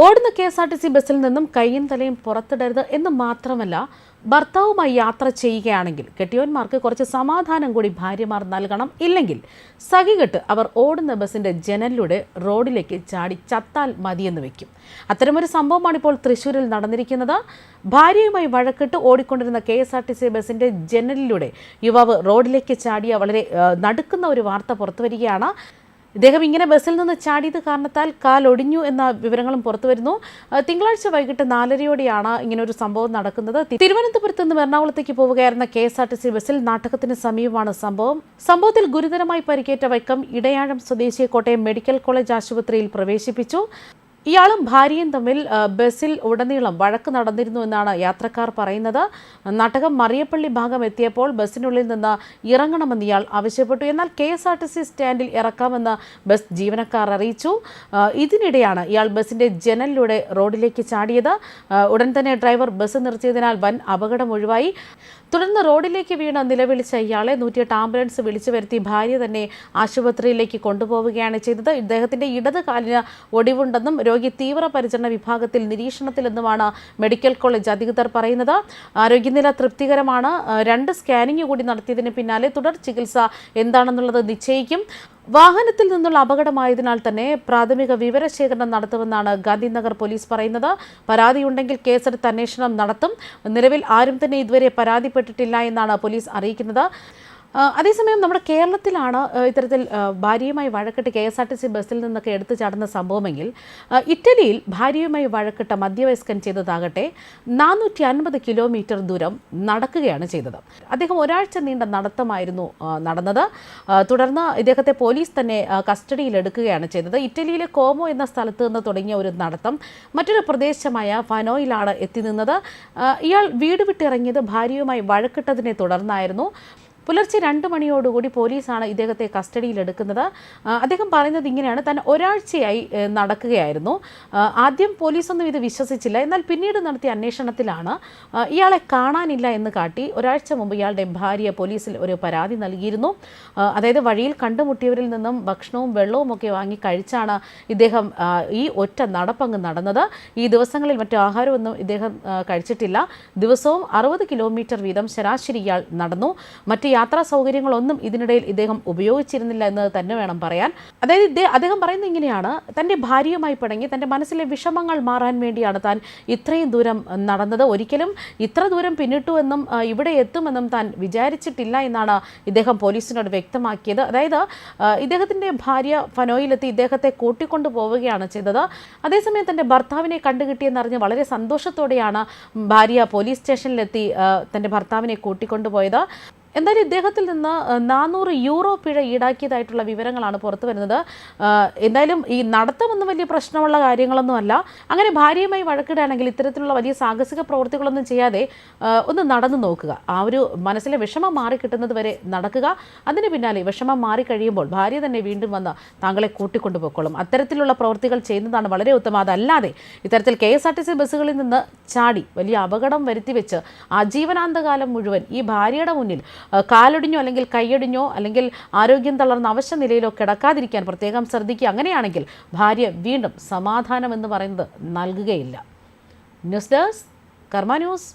ഓടുന്ന K S R T C ബസ്സിൽ നിന്നും കൈയും തലയും പുറത്തിടരുത് എന്ന് മാത്രമല്ല ഭർത്താവുമായി യാത്ര ചെയ്യുകയാണെങ്കിൽ കെട്ടിയോന്മാർക്ക് കുറച്ച് സമാധാനം കൂടി ഭാര്യമാർ നൽകണം. ഇല്ലെങ്കിൽ സഹികെട്ട് അവർ ഓടുന്ന ബസ്സിന്റെ ജനലിലൂടെ റോഡിലേക്ക് ചാടി ചത്താൽ മതിയെന്ന് വെക്കും. അത്തരമൊരു സംഭവമാണ് ഇപ്പോൾ തൃശ്ശൂരിൽ നടന്നിരിക്കുന്നത്. ഭാര്യയുമായി വഴക്കിട്ട് ഓടിക്കൊണ്ടിരുന്ന K S R T C ബസ്സിന്റെ ജനലിലൂടെ യുവാവ് റോഡിലേക്ക് ചാടിയ വളരെ നടുക്കുന്ന ഒരു വാർത്ത പുറത്തുവരികയാണ്. ഇദ്ദേഹം ഇങ്ങനെ ബസ്സിൽ നിന്ന് ചാടിയത് കാരണത്താൽ കാൽ ഒടിഞ്ഞു എന്ന വിവരങ്ങളും പുറത്തു വരുന്നു. തിങ്കളാഴ്ച വൈകിട്ട് നാലരയോടെയാണ് ഇങ്ങനെ ഒരു സംഭവം നടക്കുന്നത്. തിരുവനന്തപുരത്ത് നിന്ന് എറണാകുളത്തേക്ക് പോവുകയായിരുന്ന K S R T C ബസ്സിൽ നാട്ടകത്തിന് സമീപമാണ് സംഭവം. സംഭവത്തിൽ ഗുരുതരമായി പരിക്കേറ്റ വൈക്കം ഇടയാഴം സ്വദേശിയെ കോട്ടയം മെഡിക്കൽ കോളേജ് ആശുപത്രിയിൽ പ്രവേശിപ്പിച്ചു. ഇയാളും ഭാര്യയും തമ്മിൽ ബസ്സിൽ ഉടനീളം വഴക്ക് നടന്നിരുന്നു എന്നാണ് യാത്രക്കാർ പറയുന്നത്. നാട്ടകം മറിയപ്പള്ളി ഭാഗം എത്തിയപ്പോൾ ബസ്സിനുള്ളിൽ നിന്ന് ഇറങ്ങണമെന്ന് ഇയാൾ ആവശ്യപ്പെട്ടു. എന്നാൽ K S R T C സ്റ്റാൻഡിൽ ഇറക്കാമെന്ന് ബസ് ജീവനക്കാർ അറിയിച്ചു. ഇതിനിടെയാണ് ഇയാൾ ബസ്സിന്റെ ജനലിലൂടെ റോഡിലേക്ക് ചാടിയത്. ഉടൻ തന്നെ ഡ്രൈവർ ബസ് നിർത്തിയതിനാൽ വൻ അപകടം ഒഴിവായി. തുടർന്ന് റോഡിലേക്ക് വീണ് നിലവിളിച്ച ഇയാളെ നൂറ്റിയെട്ട് ആംബുലൻസ് വിളിച്ചു വരുത്തി ഭാര്യ തന്നെ ആശുപത്രിയിലേക്ക് കൊണ്ടുപോവുകയാണ് ചെയ്തത്. ഇദ്ദേഹത്തിന്റെ ഇടത് കാലിന് ഒടിവുണ്ടെന്നും രോഗി തീവ്രപരിചരണ വിഭാഗത്തിൽ നിരീക്ഷണത്തിലെന്നുമാണ് മെഡിക്കൽ കോളേജ് അധികൃതർ പറയുന്നത്. ആരോഗ്യനില തൃപ്തികരമാണ്. രണ്ട് സ്കാനിംഗ് കൂടി നടത്തിയതിന് പിന്നാലെ തുടർ ചികിത്സ എന്താണെന്നുള്ളത് നിശ്ചയിക്കും. വാഹനത്തിൽ നിന്നുള്ള അപകടമായതിനാൽ തന്നെ പ്രാഥമിക വിവരശേഖരണം നടത്തുമെന്നാണ് ഗാന്ധിനഗർ പോലീസ് പറയുന്നത്. പരാതിയുണ്ടെങ്കിൽ കേസെടുത്ത് അന്വേഷണം നടത്തും. നിലവിൽ ആരും തന്നെ ഇതുവരെ പരാതിപ്പെട്ടിട്ടില്ല എന്നാണ് പോലീസ് അറിയിക്കുന്നത്. അതേസമയം നമ്മുടെ കേരളത്തിലാണ് ഇത്തരത്തിൽ ഭാര്യയുമായി വഴക്കിട്ട് K S R T C ബസ്സിൽ നിന്നൊക്കെ എടുത്തു ചാടുന്ന സംഭവമെങ്കിൽ ഇറ്റലിയിൽ ഭാര്യയുമായി വഴക്കിട്ട മധ്യവയസ്കൻ ചെയ്തതാകട്ടെ നാനൂറ്റി അൻപത് കിലോമീറ്റർ ദൂരം നടക്കുകയാണ് ചെയ്തത്. അദ്ദേഹം ഒരാഴ്ച നീണ്ട നടത്തമായിരുന്നു നടന്നത്. തുടർന്ന് ഇദ്ദേഹത്തെ പോലീസ് തന്നെ കസ്റ്റഡിയിലെടുക്കുകയാണ് ചെയ്തത്. ഇറ്റലിയിലെ കോമോ എന്ന സ്ഥലത്ത് നിന്ന് തുടങ്ങിയ ഒരു നടത്തം മറ്റൊരു പ്രദേശമായ ഫനോയിലാണ് എത്തി നിന്നത്. ഇയാൾ വീട് വിട്ടിറങ്ങിയത് ഭാര്യയുമായി വഴക്കിട്ടതിനെ തുടർന്നായിരുന്നു. പുലർച്ചെ രണ്ട് മണിയോടുകൂടി പോലീസാണ് ഇദ്ദേഹത്തെ കസ്റ്റഡിയിലെടുക്കുന്നത്. അദ്ദേഹം പറയുന്നത് ഇങ്ങനെയാണ്. താൻ ഒരാഴ്ചയായി നടക്കുകയായിരുന്നു. ആദ്യം പോലീസൊന്നും ഇത് വിശ്വസിച്ചില്ല. എന്നാൽ പിന്നീട് നടത്തിയ അന്വേഷണത്തിലാണ് ഇയാളെ കാണാനില്ല എന്ന് കാട്ടി ഒരാഴ്ച മുമ്പ് ഇയാളുടെ ഭാര്യ പോലീസിൽ ഒരു പരാതി നൽകിയിരുന്നു. അതായത് വഴിയിൽ കണ്ടുമുട്ടിയവരിൽ നിന്നും ഭക്ഷണവും വെള്ളവും ഒക്കെ വാങ്ങി കഴിച്ചാണ് ഇദ്ദേഹം ഈ ഒറ്റ നടപ്പങ്ങ് നടന്നത്. ഈ ദിവസങ്ങളിൽ മറ്റു ആഹാരമൊന്നും ഇദ്ദേഹം കഴിച്ചിട്ടില്ല. ദിവസവും അറുപത് കിലോമീറ്റർ വീതം ശരാശരി ഇയാൾ നടന്നു. മറ്റ് യാത്രാ സൗകര്യങ്ങളൊന്നും ഇതിനിടയിൽ ഇദ്ദേഹം ഉപയോഗിച്ചിരുന്നില്ല എന്ന് തന്നെ വേണം പറയാൻ. അതായത് ഇദ്ദേഹം അദ്ദേഹം പറയുന്നത് ഇങ്ങനെയാണ്. തന്റെ ഭാര്യയുമായി പിണങ്ങി തന്റെ മനസ്സിലെ വിഷമങ്ങൾ മാറാൻ വേണ്ടിയാണ് താൻ ഇത്രയും ദൂരം നടന്നത്. ഒരിക്കലും ഇത്ര ദൂരം പിന്നിട്ടു എന്നും ഇവിടെ എത്തുമെന്നും താൻ വിചാരിച്ചിട്ടില്ല എന്നാണ് ഇദ്ദേഹം പോലീസിനോട് വ്യക്തമാക്കിയത്. അതായത് ഇദ്ദേഹത്തിന്റെ ഭാര്യ ഫനോയിലെത്തി ഇദ്ദേഹത്തെ കൂട്ടിക്കൊണ്ടു പോവുകയാണ് ചെയ്തത്. അതേസമയം തന്റെ ഭർത്താവിനെ കണ്ടുകിട്ടിയെന്നറിഞ്ഞ് വളരെ സന്തോഷത്തോടെയാണ് ഭാര്യ പോലീസ് സ്റ്റേഷനിലെത്തി തന്റെ ഭർത്താവിനെ കൂട്ടിക്കൊണ്ടുപോയത് എന്തായാലും ഇദ്ദേഹത്തിൽ നിന്ന് നാനൂറ് യൂറോ പിഴ ഈടാക്കിയതായിട്ടുള്ള വിവരങ്ങളാണ് പുറത്തു വരുന്നത്. എന്തായാലും ഈ നടത്തമൊന്നും വലിയ പ്രശ്നമുള്ള കാര്യങ്ങളൊന്നുമല്ല. അങ്ങനെ ഭാര്യയുമായി വഴക്കിടുകയാണെങ്കിൽ ഇത്തരത്തിലുള്ള വലിയ സാഹസിക പ്രവൃത്തികളൊന്നും ചെയ്യാതെ ഒന്ന് നടന്നു നോക്കുക. ആ ഒരു മനസ്സിലെ വിഷമം മാറി കിട്ടുന്നത് വരെ നടക്കുക. അതിന് പിന്നാലെ വിഷമം മാറി കഴിയുമ്പോൾ ഭാര്യ തന്നെ വീണ്ടും വന്ന് താങ്കളെ കൂട്ടിക്കൊണ്ടുപോയിക്കോളും അത്തരത്തിലുള്ള പ്രവൃത്തികൾ ചെയ്യുന്നതാണ് വളരെ ഉത്തമം. അതല്ലാതെ ഇത്തരത്തിൽ K S R T C ബസ്സുകളിൽ നിന്ന് ചാടി വലിയ അപകടം വരുത്തി വെച്ച് ആജീവനാന്തകാലം മുഴുവൻ ഈ ഭാര്യയുടെ മുന്നിൽ കാലൊടിഞ്ഞോ അല്ലെങ്കിൽ കൈയടിഞ്ഞോ അല്ലെങ്കിൽ ആരോഗ്യം തളർന്ന അവശ്യ നിലയിലോ കിടക്കാതിരിക്കാൻ പ്രത്യേകം ശ്രദ്ധിക്കുക. അങ്ങനെയാണെങ്കിൽ ഭാര്യ വീണ്ടും സമാധാനം എന്ന് പറയുന്നത് നൽകുകയില്ല. News desk Karma news.